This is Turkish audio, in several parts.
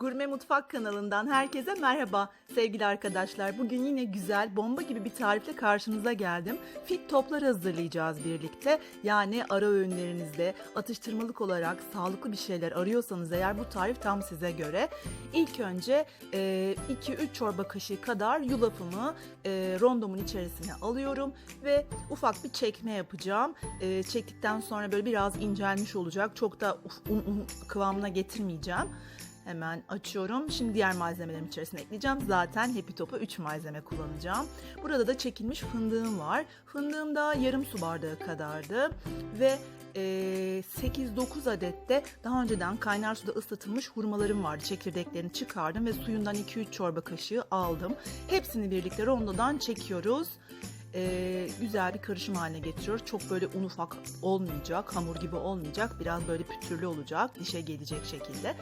Gurme Mutfak kanalından herkese merhaba sevgili arkadaşlar. Bugün yine güzel bomba gibi bir tarifle karşınıza geldim. Fit toplar hazırlayacağız birlikte. Yani ara öğünlerinizde atıştırmalık olarak sağlıklı bir şeyler arıyorsanız eğer bu tarif tam size göre. İlk önce 2-3 çorba kaşığı kadar yulafımı e, rondomun içerisine alıyorum ve ufak bir çekme yapacağım. E, çektikten sonra böyle biraz incelmiş olacak. Çok da un, un kıvamına getirmeyeceğim. Hemen açıyorum. Şimdi diğer malzemelerin içerisine ekleyeceğim. Zaten Happy Top'a 3 malzeme kullanacağım. Burada da çekilmiş fındığım var. Fındığım da yarım su bardağı kadardı. Ve e, 8-9 adet de daha önceden kaynar suda ıslatılmış hurmalarım vardı. Çekirdeklerini çıkardım ve suyundan 2-3 çorba kaşığı aldım. Hepsini birlikte rondodan çekiyoruz. E, güzel bir karışım haline getiriyoruz. Çok böyle un ufak olmayacak, hamur gibi olmayacak. Biraz böyle pütürlü olacak, dişe gelecek şekilde.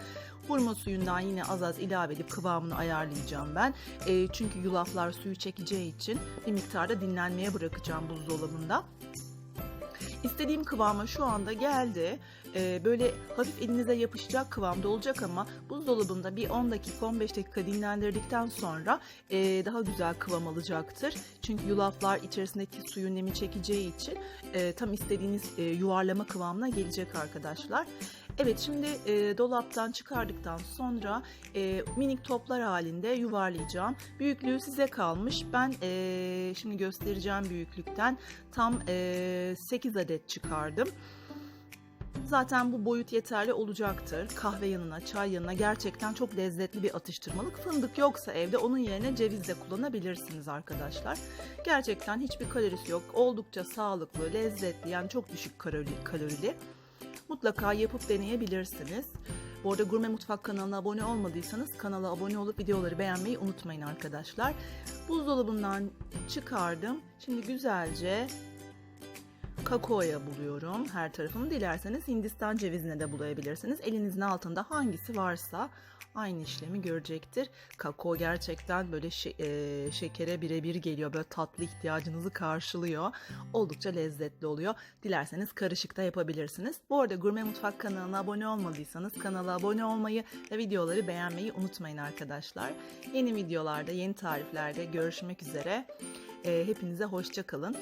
Hurma suyundan yine az az ilave edip kıvamını ayarlayacağım ben. E, çünkü yulaflar suyu çekeceği için bir miktarda dinlenmeye bırakacağım buzdolabında. İstediğim kıvama şu anda geldi. Ee, böyle hafif elinize yapışacak kıvamda olacak ama buzdolabında bir 10 dakika 15 dakika dinlendirdikten sonra e, daha güzel kıvam alacaktır. Çünkü yulaflar içerisindeki suyun nemi çekeceği için e, tam istediğiniz e, yuvarlama kıvamına gelecek arkadaşlar. Evet şimdi e, dolaptan çıkardıktan sonra e, minik toplar halinde yuvarlayacağım. Büyüklüğü size kalmış. Ben e, şimdi göstereceğim büyüklükten tam e, 8 adet çıkardım. Zaten bu boyut yeterli olacaktır. Kahve yanına, çay yanına gerçekten çok lezzetli bir atıştırmalık. Fındık yoksa evde onun yerine ceviz de kullanabilirsiniz arkadaşlar. Gerçekten hiçbir kalorisi yok. Oldukça sağlıklı, lezzetli yani çok düşük kalorili. kalorili. Mutlaka yapıp deneyebilirsiniz. Bu arada Gurme Mutfak kanalına abone olmadıysanız kanala abone olup videoları beğenmeyi unutmayın arkadaşlar. Buzdolabından çıkardım. Şimdi güzelce kakaoya buluyorum her tarafını. Dilerseniz Hindistan cevizine de bulayabilirsiniz. Elinizin altında hangisi varsa aynı işlemi görecektir. Kakao gerçekten böyle şe- e, şekere birebir geliyor. Böyle tatlı ihtiyacınızı karşılıyor. Oldukça lezzetli oluyor. Dilerseniz karışık da yapabilirsiniz. Bu arada Gurme Mutfak kanalına abone olmadıysanız kanala abone olmayı ve videoları beğenmeyi unutmayın arkadaşlar. Yeni videolarda, yeni tariflerde görüşmek üzere. E, hepinize hoşça kalın.